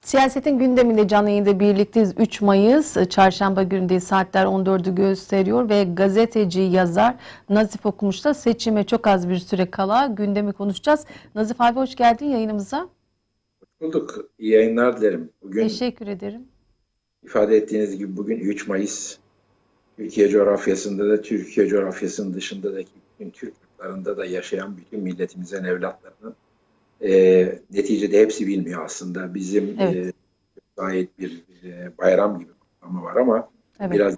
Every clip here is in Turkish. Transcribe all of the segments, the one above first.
Siyasetin gündeminde canlı yayında birlikteyiz. 3 Mayıs çarşamba günündeyiz. Saatler 14'ü gösteriyor ve gazeteci yazar Nazif Okumuş'ta seçime çok az bir süre kala gündemi konuşacağız. Nazif abi hoş geldin yayınımıza. Bulduk. İyi yayınlar dilerim. Bugün Teşekkür ederim. ifade ettiğiniz gibi bugün 3 Mayıs. Türkiye coğrafyasında da Türkiye coğrafyasının dışındaki bütün Türk yurtlarında da yaşayan bütün milletimizin evlatlarının e, neticede hepsi bilmiyor aslında. Bizim Evet. e, gayet bir e, bayram gibi kutlama var ama Evet. biraz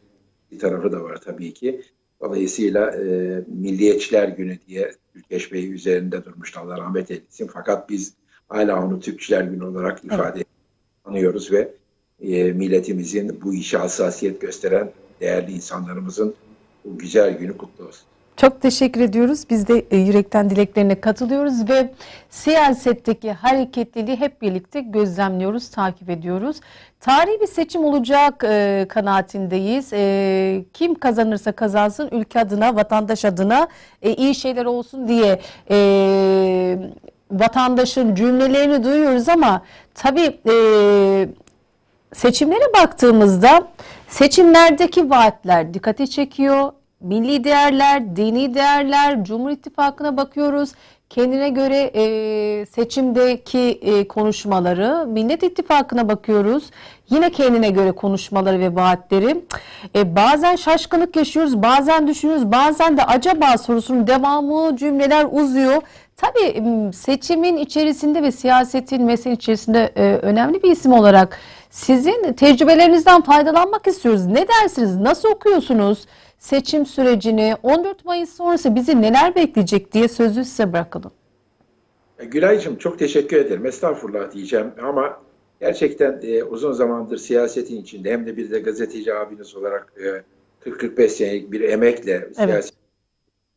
bir tarafı da var tabii ki. Dolayısıyla e, Milliyetçiler Günü diye Türkeş Bey üzerinde durmuştu. Allah rahmet eylesin. Fakat biz hala onu Türkçüler Günü olarak ifade anıyoruz ve e, milletimizin bu işe hassasiyet gösteren değerli insanlarımızın bu güzel günü kutlu olsun. Çok teşekkür ediyoruz. Biz de e, yürekten dileklerine katılıyoruz ve siyasetteki hareketliliği hep birlikte gözlemliyoruz, takip ediyoruz. Tarihi bir seçim olacak e, kanaatindeyiz. E, kim kazanırsa kazansın ülke adına, vatandaş adına e, iyi şeyler olsun diye e, vatandaşın cümlelerini duyuyoruz ama tabii e, Seçimlere baktığımızda seçimlerdeki vaatler dikkati çekiyor. Milli değerler, dini değerler, Cumhur İttifakı'na bakıyoruz. Kendine göre e, seçimdeki e, konuşmaları, Millet İttifakı'na bakıyoruz. Yine kendine göre konuşmaları ve vaatleri. E, bazen şaşkınlık yaşıyoruz, bazen düşünüyoruz, bazen de acaba sorusunun devamı cümleler uzuyor. Tabii seçimin içerisinde ve siyasetin meselenin içerisinde e, önemli bir isim olarak sizin tecrübelerinizden faydalanmak istiyoruz. Ne dersiniz? Nasıl okuyorsunuz seçim sürecini? 14 Mayıs sonrası bizi neler bekleyecek diye sözü size bırakalım. E, Gülay'cığım çok teşekkür ederim. Estağfurullah diyeceğim ama gerçekten e, uzun zamandır siyasetin içinde hem de bir de gazeteci abiniz olarak e, 40-45 senelik bir emekle siyaset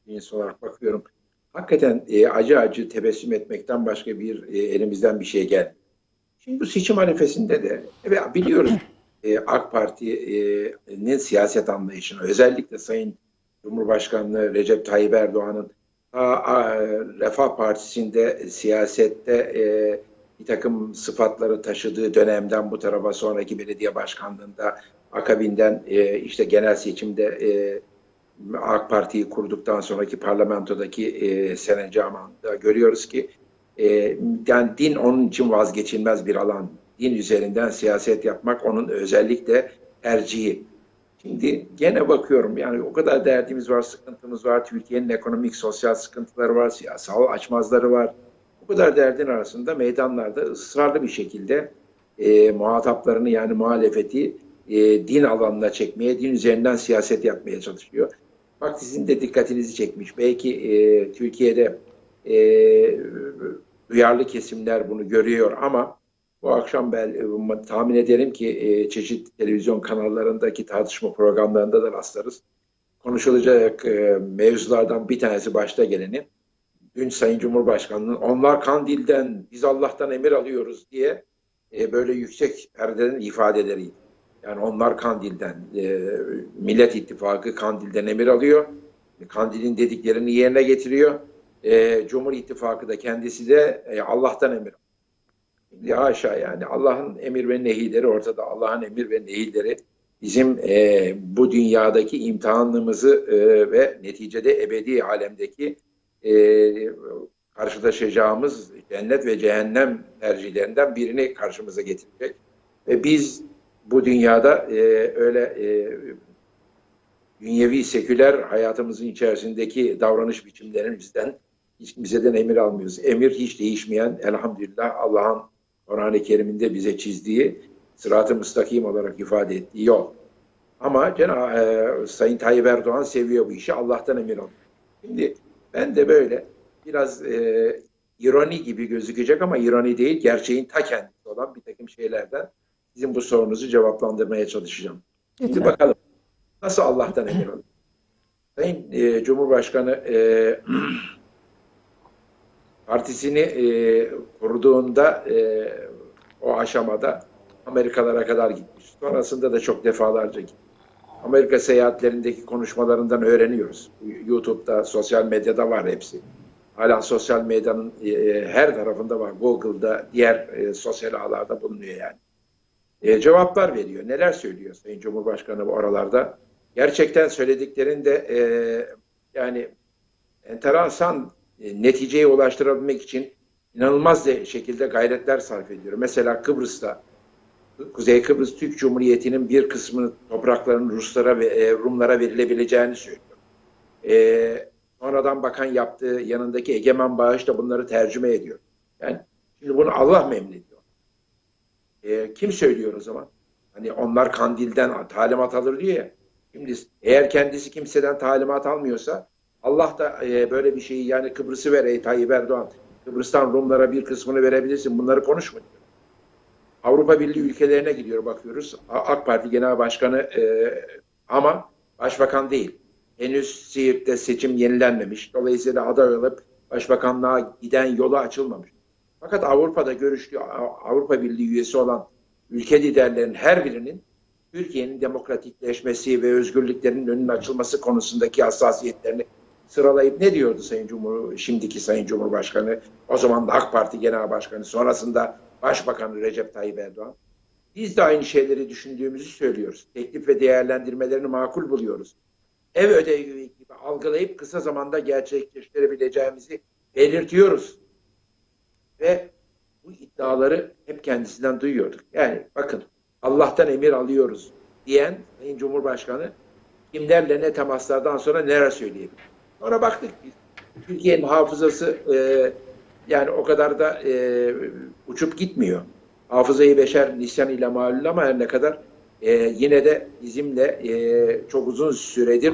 insan olarak bakıyorum. Hakikaten e, acı acı tebessüm etmekten başka bir e, elimizden bir şey gelmiyor. Şimdi bu seçim arifesinde de evet, biliyoruz e, AK Parti'nin siyaset anlayışını özellikle Sayın Cumhurbaşkanı Recep Tayyip Erdoğan'ın Refah Partisi'nde siyasette e, bir takım sıfatları taşıdığı dönemden bu tarafa sonraki belediye başkanlığında akabinden e, işte genel seçimde e, AK Parti'yi kurduktan sonraki parlamentodaki e, senencamında görüyoruz ki e, yani din onun için vazgeçilmez bir alan. Din üzerinden siyaset yapmak onun özellikle tercihi. Şimdi gene bakıyorum yani o kadar derdimiz var, sıkıntımız var. Türkiye'nin ekonomik, sosyal sıkıntıları var, siyasal açmazları var. Bu kadar derdin arasında meydanlarda ısrarlı bir şekilde e, muhataplarını yani muhalefeti e, din alanına çekmeye, din üzerinden siyaset yapmaya çalışıyor. Bak sizin de dikkatinizi çekmiş. Belki e, Türkiye'de e, duyarlı kesimler bunu görüyor ama bu akşam ben e, tahmin ederim ki e, çeşitli televizyon kanallarındaki tartışma programlarında da rastlarız. Konuşulacak e, mevzulardan bir tanesi başta geleni dün Sayın Cumhurbaşkanı'nın onlar Kandil'den biz Allah'tan emir alıyoruz diye e, böyle yüksek perdeden ifadeleri. Yani onlar Kandil'den, e, Millet İttifakı Kandil'den emir alıyor. Kandil'in dediklerini yerine getiriyor. E, Cumhur İttifakı da kendisi de e, Allah'tan emir. Şimdi haşa yani Allah'ın emir ve nehileri ortada. Allah'ın emir ve nehileri bizim e, bu dünyadaki imtihanımızı e, ve neticede ebedi alemdeki e, karşılaşacağımız cennet ve cehennem tercihlerinden birini karşımıza getirecek. Ve biz bu dünyada e, öyle e, dünyevi seküler hayatımızın içerisindeki davranış biçimlerimizden hiç kimseden emir almıyoruz. Emir hiç değişmeyen elhamdülillah Allah'ın Kur'an-ı Kerim'inde bize çizdiği sırat-ı müstakim olarak ifade ettiği yol. Ama Cenab e, Sayın Tayyip Erdoğan seviyor bu işi. Allah'tan emir alıyor. Şimdi ben de böyle biraz e, ironi gibi gözükecek ama ironi değil, gerçeğin ta kendisi olan bir takım şeylerden sizin bu sorunuzu cevaplandırmaya çalışacağım. Şimdi Lütfen. bakalım nasıl Allah'tan emir alıyor? Sayın e, Cumhurbaşkanı e, partisini e, kurduğunda e, o aşamada Amerikalara kadar gitmiş. Sonrasında da çok defalarca gitmiş. Amerika seyahatlerindeki konuşmalarından öğreniyoruz. YouTube'da, sosyal medyada var hepsi. Hala sosyal medyanın e, her tarafında var. Google'da, diğer e, sosyal ağlarda bulunuyor yani. E, cevaplar veriyor. Neler söylüyor Sayın Cumhurbaşkanı bu aralarda? Gerçekten söylediklerinde e, yani enteresan e, neticeye ulaştırabilmek için inanılmaz de şekilde gayretler sarf ediyor. Mesela Kıbrıs'ta Kuzey Kıbrıs Türk Cumhuriyeti'nin bir kısmını topraklarının Ruslara ve e, Rumlara verilebileceğini söylüyor. E, sonradan bakan yaptığı yanındaki egemen bağış da bunları tercüme ediyor. Yani şimdi bunu Allah memnediyor. E, kim söylüyor o zaman? Hani onlar kandilden talimat alır diyor ya. Şimdi eğer kendisi kimseden talimat almıyorsa Allah da e, böyle bir şeyi yani Kıbrıs'ı ver ey Tayyip Erdoğan. Kıbrıs'tan Rumlara bir kısmını verebilirsin. Bunları konuşma diyor. Avrupa Birliği ülkelerine gidiyor bakıyoruz. AK Parti Genel Başkanı e, ama başbakan değil. Henüz Siirt'te seçim yenilenmemiş. Dolayısıyla aday olup başbakanlığa giden yolu açılmamış. Fakat Avrupa'da görüştüğü Avrupa Birliği üyesi olan ülke liderlerinin her birinin Türkiye'nin demokratikleşmesi ve özgürlüklerinin önünün açılması konusundaki hassasiyetlerini sıralayıp ne diyordu Sayın Cumhur şimdiki Sayın Cumhurbaşkanı, o zaman da AK Parti Genel Başkanı, sonrasında Başbakanı Recep Tayyip Erdoğan. Biz de aynı şeyleri düşündüğümüzü söylüyoruz. Teklif ve değerlendirmelerini makul buluyoruz. Ev ödevi gibi algılayıp kısa zamanda gerçekleştirebileceğimizi belirtiyoruz. Ve bu iddiaları hep kendisinden duyuyorduk. Yani bakın Allah'tan emir alıyoruz diyen Sayın Cumhurbaşkanı kimlerle ne temaslardan sonra neler söyleyebilir. Sonra baktık. Türkiye'nin hafızası e, yani o kadar da e, uçup gitmiyor. Hafızayı beşer nisyan ile malul ama her ne kadar e, yine de bizimle e, çok uzun süredir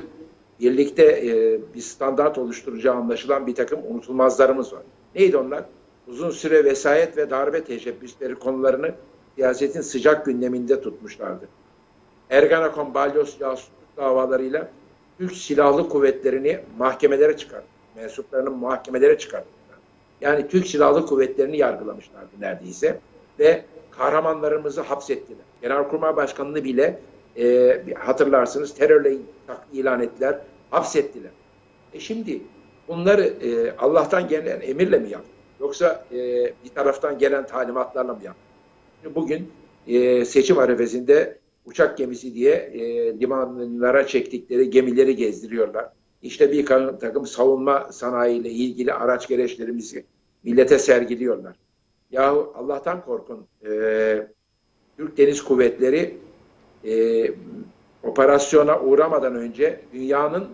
birlikte e, bir standart oluşturacağı anlaşılan bir takım unutulmazlarımız var. Neydi onlar? Uzun süre vesayet ve darbe teşebbüsleri konularını siyasetin sıcak gündeminde tutmuşlardı. Ergenekon balyoz casusluk davalarıyla Türk Silahlı Kuvvetleri'ni mahkemelere çıkarttı. Mensuplarını mahkemelere çıkarttı. Yani Türk Silahlı Kuvvetleri'ni yargılamışlardı neredeyse. Ve kahramanlarımızı hapsettiler. Genelkurmay Başkanı'nı bile e, hatırlarsınız terörle ilan ettiler, hapsettiler. E şimdi bunları e, Allah'tan gelen emirle mi yaptı? Yoksa e, bir taraftan gelen talimatlarla mı yaptı? Bugün e, seçim arifesinde uçak gemisi diye e, limanlara çektikleri gemileri gezdiriyorlar. İşte bir takım savunma sanayiyle ilgili araç gereçlerimizi millete sergiliyorlar. Yahu Allah'tan korkun. E, Türk Deniz Kuvvetleri e, operasyona uğramadan önce dünyanın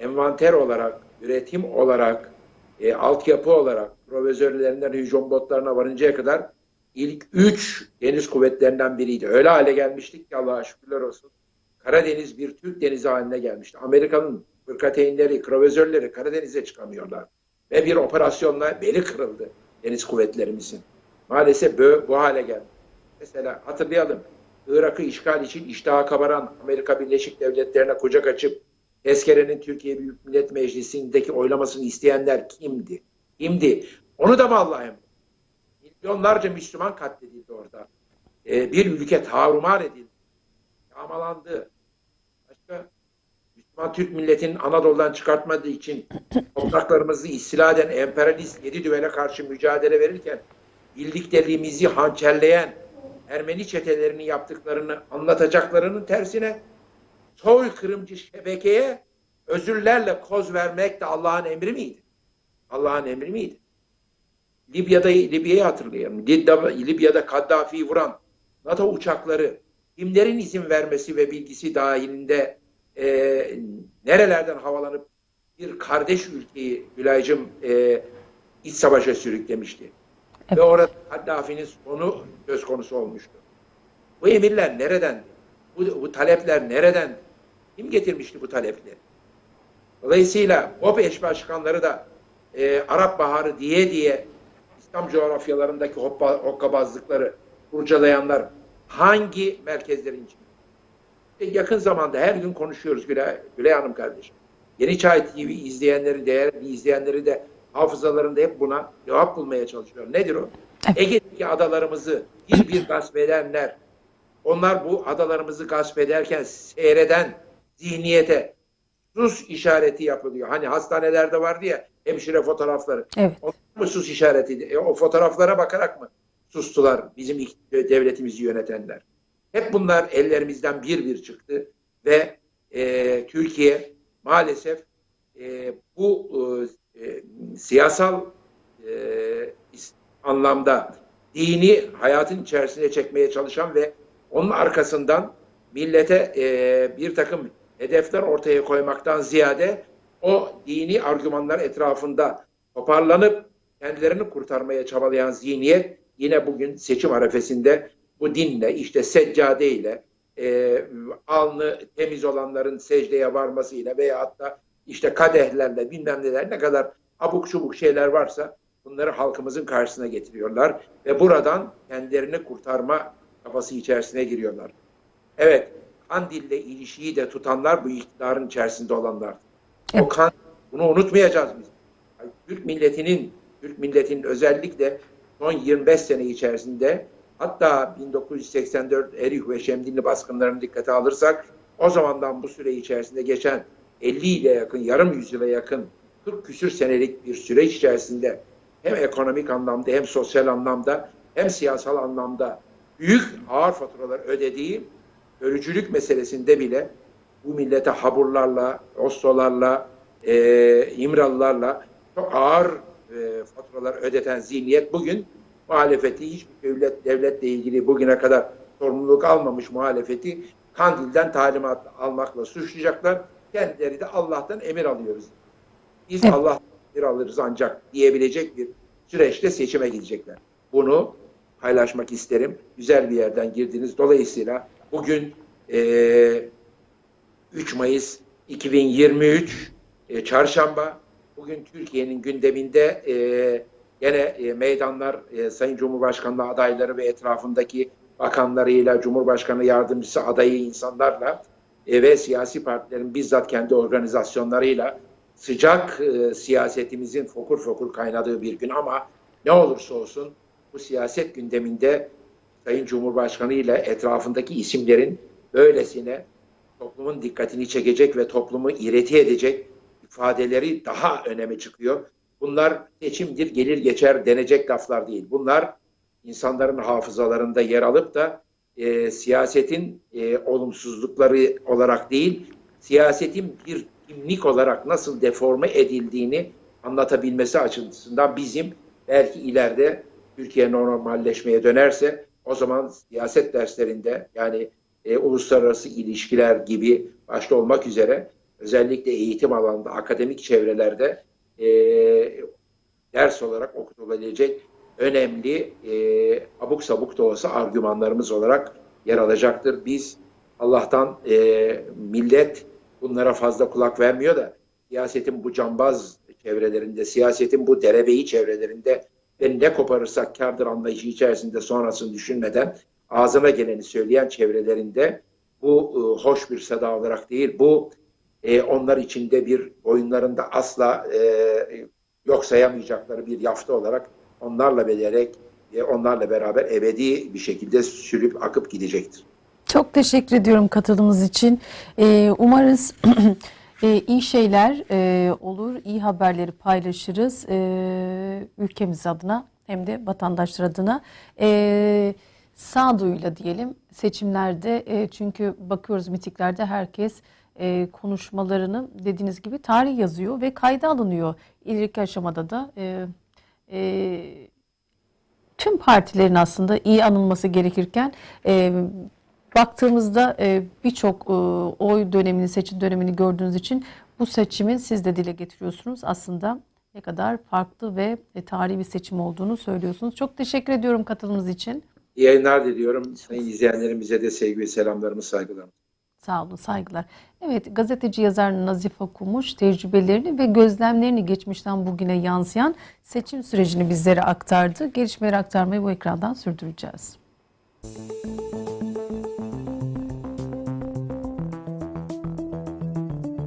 envanter olarak, üretim olarak, e, altyapı olarak, provizörlerinden hücum botlarına varıncaya kadar ilk üç deniz kuvvetlerinden biriydi. Öyle hale gelmiştik ki Allah'a şükürler olsun. Karadeniz bir Türk denizi haline gelmişti. Amerika'nın fırkateynleri, krovizörleri Karadeniz'e çıkamıyorlar. Ve bir operasyonla beli kırıldı deniz kuvvetlerimizin. Maalesef bu, bu hale geldi. Mesela hatırlayalım. Irak'ı işgal için iştaha kabaran Amerika Birleşik Devletleri'ne kucak açıp tezkerenin Türkiye Büyük Millet Meclisi'ndeki oylamasını isteyenler kimdi? Kimdi? Onu da emanet? Milyonlarca Müslüman katledildi orada. Ee, bir ülke tarumar edildi. Yağmalandı. Başka Müslüman Türk milletinin Anadolu'dan çıkartmadığı için topraklarımızı istila eden emperyalist yedi düvele karşı mücadele verirken birlikteliğimizi hançerleyen Ermeni çetelerinin yaptıklarını anlatacaklarının tersine soykırımcı şebekeye özürlerle koz vermek de Allah'ın emri miydi? Allah'ın emri miydi? Libya'da Libya'yı hatırlayalım. Libya'da Kaddafi'yi vuran NATO uçakları kimlerin izin vermesi ve bilgisi dahilinde e, nerelerden havalanıp bir kardeş ülkeyi Gülaycım e, iç savaşa sürüklemişti. Evet. Ve orada Kaddafi'nin sonu söz konusu olmuştu. Bu emirler nereden? Bu, bu talepler nereden? Kim getirmişti bu talepleri? Dolayısıyla o eş başkanları da e, Arap Baharı diye diye İslam coğrafyalarındaki hoppa, hokkabazlıkları kurcalayanlar hangi merkezlerin içinde? İşte yakın zamanda her gün konuşuyoruz Gülay, Gülay Hanım kardeşim. Yeni Çay TV izleyenleri, değerli izleyenleri de hafızalarında hep buna cevap bulmaya çalışıyor. Nedir o? Ege'deki adalarımızı bir bir gasp edenler, onlar bu adalarımızı gasp ederken seyreden zihniyete sus işareti yapılıyor. Hani hastanelerde vardı ya hemşire fotoğrafları. Evet. O mu sus işaretiydi? E, o fotoğraflara bakarak mı sustular bizim devletimizi yönetenler? Hep bunlar ellerimizden bir bir çıktı ve e, Türkiye maalesef e, bu e, e, siyasal e, anlamda dini hayatın içerisine çekmeye çalışan ve onun arkasından millete e, bir takım hedefler ortaya koymaktan ziyade o dini argümanlar etrafında toparlanıp kendilerini kurtarmaya çabalayan zihniyet yine bugün seçim arefesinde bu dinle işte seccadeyle e, alnı temiz olanların secdeye varmasıyla veya hatta işte kadehlerle bilmem neler ne kadar abuk çubuk şeyler varsa bunları halkımızın karşısına getiriyorlar ve buradan kendilerini kurtarma kafası içerisine giriyorlar. Evet, Kandil'le ilişiği de tutanlar bu iktidarın içerisinde olanlar. O Evet. kan, bunu unutmayacağız biz. Yani Türk milletinin, Türk milletinin özellikle son 25 sene içerisinde hatta 1984 Erih ve Şemdinli baskınlarını dikkate alırsak o zamandan bu süre içerisinde geçen 50 ile yakın, yarım yüzyıla yakın 40 küsür senelik bir süreç içerisinde hem ekonomik anlamda hem sosyal anlamda hem siyasal anlamda büyük ağır faturalar ödediği ölücülük meselesinde bile bu millete haburlarla, Oslo'larla, e, İmralılarla çok ağır e, faturalar ödeten zihniyet bugün muhalefeti hiçbir devlet devletle ilgili bugüne kadar sorumluluk almamış muhalefeti Kandil'den talimat almakla suçlayacaklar. Kendileri de Allah'tan emir alıyoruz. Biz Evet. Allah'tan emir alırız ancak diyebilecek bir süreçte seçime gidecekler. Bunu paylaşmak isterim. Güzel bir yerden girdiniz. Dolayısıyla bugün eee 3 Mayıs 2023 e, Çarşamba. Bugün Türkiye'nin gündeminde e, gene e, meydanlar e, Sayın Cumhurbaşkanlığı adayları ve etrafındaki bakanlarıyla, Cumhurbaşkanı yardımcısı adayı insanlarla e, ve siyasi partilerin bizzat kendi organizasyonlarıyla sıcak e, siyasetimizin fokur fokur kaynadığı bir gün ama ne olursa olsun bu siyaset gündeminde Sayın Cumhurbaşkanı ile etrafındaki isimlerin böylesine toplumun dikkatini çekecek ve toplumu ireti edecek ifadeleri daha öneme çıkıyor. Bunlar seçimdir gelir geçer denecek laflar değil. Bunlar insanların hafızalarında yer alıp da e, siyasetin e, olumsuzlukları olarak değil, siyasetin bir kimlik olarak nasıl deforme edildiğini anlatabilmesi açısından bizim belki ileride Türkiye normalleşmeye dönerse o zaman siyaset derslerinde yani e, uluslararası ilişkiler gibi başta olmak üzere özellikle eğitim alanında, akademik çevrelerde e, ders olarak okutulabilecek önemli e, abuk sabuk da olsa argümanlarımız olarak yer alacaktır. Biz Allah'tan e, millet bunlara fazla kulak vermiyor da siyasetin bu cambaz çevrelerinde, siyasetin bu derebeyi çevrelerinde ve ne koparırsak kardır anlayışı içerisinde sonrasını düşünmeden ağzına geleni söyleyen çevrelerinde bu e, hoş bir seda olarak değil, bu e, onlar içinde bir oyunlarında asla e, yok sayamayacakları bir yafta olarak onlarla belerek, e, onlarla beraber ebedi bir şekilde sürüp akıp gidecektir. Çok teşekkür ediyorum katıldığınız için. Ee, umarız e, iyi şeyler e, olur, iyi haberleri paylaşırız e, ülkemiz adına hem de vatandaşlar adına. E, sağduyuyla diyelim seçimlerde e, çünkü bakıyoruz mitiklerde herkes e, konuşmalarını dediğiniz gibi tarih yazıyor ve kayda alınıyor. İlk aşamada da e, e, tüm partilerin aslında iyi anılması gerekirken e, baktığımızda e, birçok e, oy dönemini, seçim dönemini gördüğünüz için bu seçimi siz de dile getiriyorsunuz. Aslında ne kadar farklı ve e, tarihi bir seçim olduğunu söylüyorsunuz. Çok teşekkür ediyorum katılımınız için. İyi yayınlar diliyorum. Sayın izleyenlerimize de sevgi ve selamlarımı, saygılarımı. Sağ olun, saygılar. Evet, gazeteci yazar Nazif Okumuş tecrübelerini ve gözlemlerini geçmişten bugüne yansıyan seçim sürecini bizlere aktardı. Gelişmeleri aktarmayı bu ekrandan sürdüreceğiz.